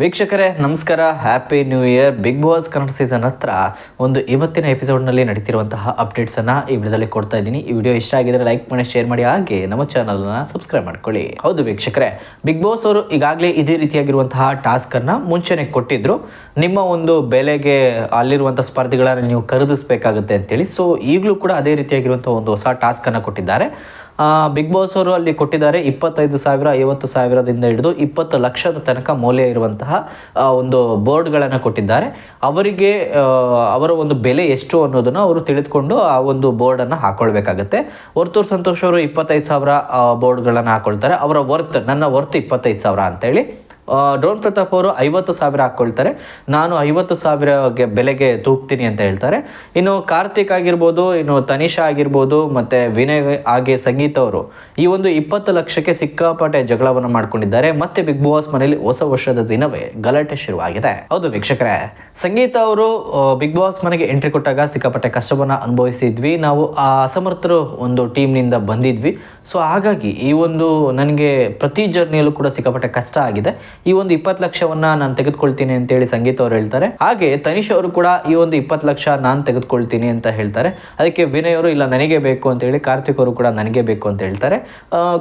ವೀಕ್ಷಕರೇ, ನಮಸ್ಕಾರ. Happy new year Bigg Boss Kannada season ಹತ್ರ ಒಂದು ಇವತ್ತಿನ ಎಪಿಸೋಡ್ನಲ್ಲಿ ನಡೀತಿರುವಂತಹ ಅಪ್ಡೇಟ್ಸನ್ನು ಈ ವಿಡಿಯೋದಲ್ಲಿ ಕೊಡ್ತಾ ಇದ್ದೀನಿ. ಈ ವಿಡಿಯೋ ಇಷ್ಟ ಆಗಿದ್ರೆ ಲೈಕ್ ಮಾಡಿ ಶೇರ್ ಮಾಡಿ, ಹಾಗೆ ನಮ್ಮ ಚಾನಲ್ನ ಸಬ್ಸ್ಕ್ರೈಬ್ ಮಾಡ್ಕೊಳ್ಳಿ. ಹೌದು ವೀಕ್ಷಕರೇ ಬಿಗ್ ಬಾಸ್ ಅವರು ಈಗಾಗಲೇ ಇದೇ ರೀತಿಯಾಗಿರುವಂತಹ ಟಾಸ್ಕನ್ನು ಮುಂಚೆನೆ ಕೊಟ್ಟಿದ್ರು. ನಿಮ್ಮ ಒಂದು ಬೆಲೆಗೆ ಅಲ್ಲಿರುವಂಥ ಸ್ಪರ್ಧಿಗಳನ್ನು ನೀವು ಖರೀದಿಸಬೇಕಾಗುತ್ತೆ ಅಂತೇಳಿ. ಸೊ ಈಗಲೂ ಕೂಡ ಅದೇ ರೀತಿಯಾಗಿರುವಂಥ ಒಂದು ಹೊಸ ಟಾಸ್ಕನ್ನು ಕೊಟ್ಟಿದ್ದಾರೆ. ಬಿಗ್ ಬಾಸ್ ಅವರು ಅಲ್ಲಿ ಕೊಟ್ಟಿದ್ದಾರೆ ಇಪ್ಪತ್ತೈದು ಸಾವಿರ, ಐವತ್ತು ಸಾವಿರದಿಂದ ಹಿಡಿದು ಇಪ್ಪತ್ತು ಲಕ್ಷದ ತನಕ ಮೌಲ್ಯ ಇರುವಂತಹ ಒಂದು ಬೋರ್ಡ್ಗಳನ್ನು ಕೊಟ್ಟಿದ್ದಾರೆ. ಅವರಿಗೆ ಅವರ ಒಂದು ಬೆಲೆ ಎಷ್ಟು ಅನ್ನೋದನ್ನು ಅವರು ತಿಳಿದುಕೊಂಡು ಆ ಒಂದು ಬೋರ್ಡನ್ನು ಹಾಕೊಳ್ಬೇಕಾಗತ್ತೆ. ವರ್ತೂರ್ ಸಂತೋಷ್ ಅವರು ಇಪ್ಪತ್ತೈದು ಸಾವಿರ ಬೋರ್ಡ್ಗಳನ್ನು ಹಾಕೊಳ್ತಾರೆ. ಅವರ ವರ್ತ್ ನನ್ನ ವರ್ತ್ ಇಪ್ಪತ್ತೈದು ಸಾವಿರ ಅಂತೇಳಿ ಡ್ರೋನ್ ಪ್ರತಾಪ್ ಅವರು ಐವತ್ತು ಸಾವಿರ ಹಾಕ್ಕೊಳ್ತಾರೆ. ನಾನು ಐವತ್ತು ಸಾವಿರಗೆ ಬೆಲೆಗೆ ತೂಗ್ತೀನಿ ಅಂತ ಹೇಳ್ತಾರೆ. ಇನ್ನು ಕಾರ್ತಿಕ್ ಆಗಿರ್ಬೋದು, ಇನ್ನು ತನಿಷಾ ಆಗಿರ್ಬೋದು, ಮತ್ತು ವಿನಯ್ ಹಾಗೆ ಸಂಗೀತ ಅವರು ಈ ಒಂದು ಇಪ್ಪತ್ತು ಲಕ್ಷಕ್ಕೆ ಸಿಕ್ಕಾಪಟ್ಟೆ ಜಗಳವನ್ನು ಮಾಡ್ಕೊಂಡಿದ್ದಾರೆ. ಮತ್ತೆ ಬಿಗ್ ಬಾಸ್ ಮನೆಯಲ್ಲಿ ಹೊಸ ವರ್ಷದ ದಿನವೇ ಗಲಾಟೆ ಶುರುವಾಗಿದೆ. ಹೌದು ವೀಕ್ಷಕರೇ. ಸಂಗೀತ ಅವರು ಬಿಗ್ ಬಾಸ್ ಮನೆಗೆ ಎಂಟ್ರಿ ಕೊಟ್ಟಾಗ ಸಿಕ್ಕಾಪಟ್ಟೆ ಕಷ್ಟವನ್ನು ಅನುಭವಿಸಿದ್ವಿ. ನಾವು ಆ ಅಸಮರ್ಥರು ಒಂದು ಟೀಮ್ನಿಂದ ಬಂದಿದ್ವಿ. ಸೊ ಹಾಗಾಗಿ ಈ ಒಂದು ನನಗೆ ಪ್ರತಿ ಜರ್ನಿಯಲ್ಲೂ ಕೂಡ ಸಿಕ್ಕಾಪಟ್ಟೆ ಕಷ್ಟ ಆಗಿದೆ. ಈ ಒಂದು ಇಪ್ಪತ್ತು ಲಕ್ಷವನ್ನ ನಾನು ತೆಗೆದುಕೊಳ್ತೀನಿ ಅಂತೇಳಿ ಸಂಗೀತ ಅವರು ಹೇಳ್ತಾರೆ. ಹಾಗೆ ತನಿಷ್ ಅವರು ಕೂಡ ಈ ಒಂದು ಇಪ್ಪತ್ತು ಲಕ್ಷ ನಾನು ತೆಗೆದುಕೊಳ್ತೀನಿ ಅಂತ ಹೇಳ್ತಾರೆ. ಅದಕ್ಕೆ ವಿನಯ್ ಅವರು, ಇಲ್ಲ, ನನಗೆ ಬೇಕು ಅಂತ ಹೇಳಿ ಕಾರ್ತಿಕ್ ಅವರು ಕೂಡ ನನಗೆ ಬೇಕು ಅಂತ ಹೇಳ್ತಾರೆ.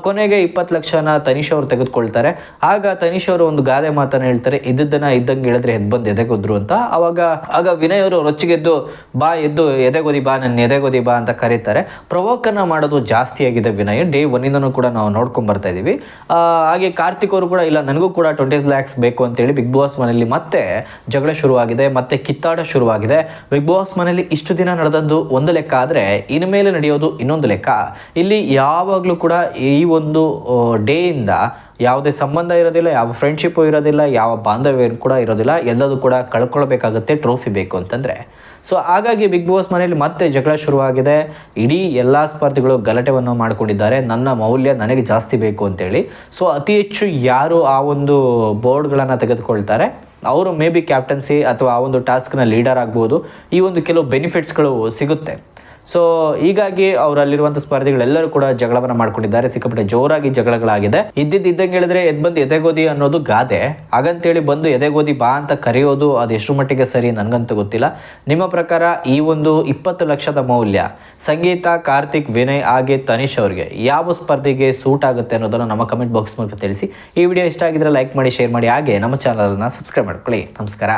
ಕೊನೆಗೆ ಇಪ್ಪತ್ತು ಲಕ್ಷನ ತನಿಷ್ ಅವರು ತೆಗೆದುಕೊಳ್ತಾರೆ. ಆಗ ತನಿಷ್ ಅವರು ಒಂದು ಗಾದೆ ಮಾತನ್ನ ಹೇಳ್ತಾರೆ, ಇದ್ದದ್ದನ್ನ ಇದ್ದಂಗೆ ಹೇಳಿದ್ರೆ ಎದ್ದು ಬಂದು ಎದೆಗೊದ್ರು ಅಂತ. ಅವಾಗ ಆಗ ವಿನಯ್ ಅವರು ರೊಚ್ಚಿಗೆದ್ದು ಬಾ ಎದ್ದು ಎದೆಗೋದಿ ಬಾ ನನ್ನ ಎದೆಗೋದಿ ಬಾ ಅಂತ ಕರೀತಾರೆ. ಪ್ರವೋಕನ್ನ ಮಾಡೋದು ಜಾಸ್ತಿ ಆಗಿದೆ ವಿನಯ್. ಡೇ ಒನ್ನಿಂದನೂ ಕೂಡ ನಾವು ನೋಡ್ಕೊಂಡ್ ಬರ್ತಾ ಇದೀವಿ. ಆ, ಹಾಗೆ ಕಾರ್ತಿಕ್ ಅವರು ಕೂಡ ಇಲ್ಲ ನನಗೂ ಕೂಡ ಟ್ವೆಂಟಿ ಲ್ಯಾಕ್ಸ್ ಬೇಕು ಅಂತೇಳಿ ಬಿಗ್ ಬಾಸ್ ಮನೆಯಲ್ಲಿ ಮತ್ತೆ ಜಗಳ ಶುರುವಾಗಿದೆ ಮತ್ತೆ ಕಿತ್ತಾಟ ಶುರುವಾಗಿದೆ. ಬಿಗ್ ಬಾಸ್ ಮನೆಯಲ್ಲಿ ಇಷ್ಟು ದಿನ ನಡೆದದ್ದು ಒಂದು ಲೆಕ್ಕ ಆದರೆ ಇನ್ಮೇಲೆ ನಡೆಯೋದು ಇನ್ನೊಂದು ಲೆಕ್ಕ. ಇಲ್ಲಿ ಯಾವಾಗಲೂ ಕೂಡ ಈ ಒಂದು ಡೇಯಿಂದ ಯಾವುದೇ ಸಂಬಂಧ ಇರೋದಿಲ್ಲ, ಯಾವ ಫ್ರೆಂಡ್ಶಿಪ್ಪು ಇರೋದಿಲ್ಲ, ಯಾವ ಬಾಂಧವ್ಯ ಕೂಡ ಇರೋದಿಲ್ಲ, ಎಲ್ಲದೂ ಕೂಡ ಕಳ್ಕೊಳ್ಬೇಕಾಗುತ್ತೆ ಟ್ರೋಫಿ ಬೇಕು ಅಂತಂದರೆ. ಸೊ ಹಾಗಾಗಿ ಬಿಗ್ ಬಾಸ್ ಮನೆಯಲ್ಲಿ ಮತ್ತೆ ಜಗಳ ಶುರುವಾಗಿದೆ. ಇಡೀ ಎಲ್ಲ ಸ್ಪರ್ಧಿಗಳು ಗಲಾಟೆವನ್ನು ಮಾಡಿಕೊಂಡಿದ್ದಾರೆ. ನನ್ನ ಮೌಲ್ಯ ನನಗೆ ಜಾಸ್ತಿ ಬೇಕು ಅಂತೇಳಿ. ಸೊ ಅತಿ ಹೆಚ್ಚು ಯಾರು ಆ ಒಂದು ಬೋರ್ಡ್ಗಳನ್ನು ತೆಗೆದುಕೊಳ್ತಾರೆ? ಅವರು ಮೇ ಬಿ ಕ್ಯಾಪ್ಟನ್ಸಿ ಅಥವಾ ಆ ಒಂದು ಟಾಸ್ಕ್ನ ಲೀಡರ್ ಆಗ್ಬೋದು. ಈ ಒಂದು ಕೆಲವು ಬೆನಿಫಿಟ್ಸ್ಗಳು ಸಿಗುತ್ತೆ. ಸೊ ಹೀಗಾಗಿ ಅವರಲ್ಲಿರುವಂಥ ಸ್ಪರ್ಧಿಗಳೆಲ್ಲರೂ ಕೂಡ ಜಗಳವನ್ನು ಮಾಡ್ಕೊಂಡಿದ್ದಾರೆ. ಸಿಕ್ಕಾಪಟ್ಟೆ ಜೋರಾಗಿ ಜಗಳಗಳಾಗಿದೆ. ಇದ್ದಂಗೆ ಹೇಳಿದ್ರೆ, ಎದ್ ಬಂದು ಎದೆಗೋದಿ ಅನ್ನೋದು ಗಾದೆ. ಹಾಗಂತೇಳಿ ಬಂದು ಎದೆಗೋದಿ ಬಾ ಅಂತ ಕರೆಯೋದು ಅದು ಎಷ್ಟು ಮಟ್ಟಿಗೆ ಸರಿ ನನಗಂತೂ ಗೊತ್ತಿಲ್ಲ. ನಿಮ್ಮ ಪ್ರಕಾರ ಈ ಒಂದು ಇಪ್ಪತ್ತು ಲಕ್ಷದ ಮೌಲ್ಯ ಸಂಗೀತ, ಕಾರ್ತಿಕ್, ವಿನಯ್, ಹಾಗೆ ತನಿಷ್ ಅವರಿಗೆ ಯಾವ ಸ್ಪರ್ಧೆಗೆ ಸೂಟ್ ಆಗುತ್ತೆ ಅನ್ನೋದನ್ನು ನಮ್ಮ ಕಮೆಂಟ್ ಬಾಕ್ಸ್ ಮೂಲಕ ತಿಳಿಸಿ. ಈ ವಿಡಿಯೋ ಇಷ್ಟ ಆಗಿದ್ರೆ ಲೈಕ್ ಮಾಡಿ, ಶೇರ್ ಮಾಡಿ. ಹಾಗೆ ನಮ್ಮ ಚಾನಲನ್ನು ಸಬ್ಸ್ಕ್ರೈಬ್ ಮಾಡ್ಕೊಳ್ಳಿ. ನಮಸ್ಕಾರ.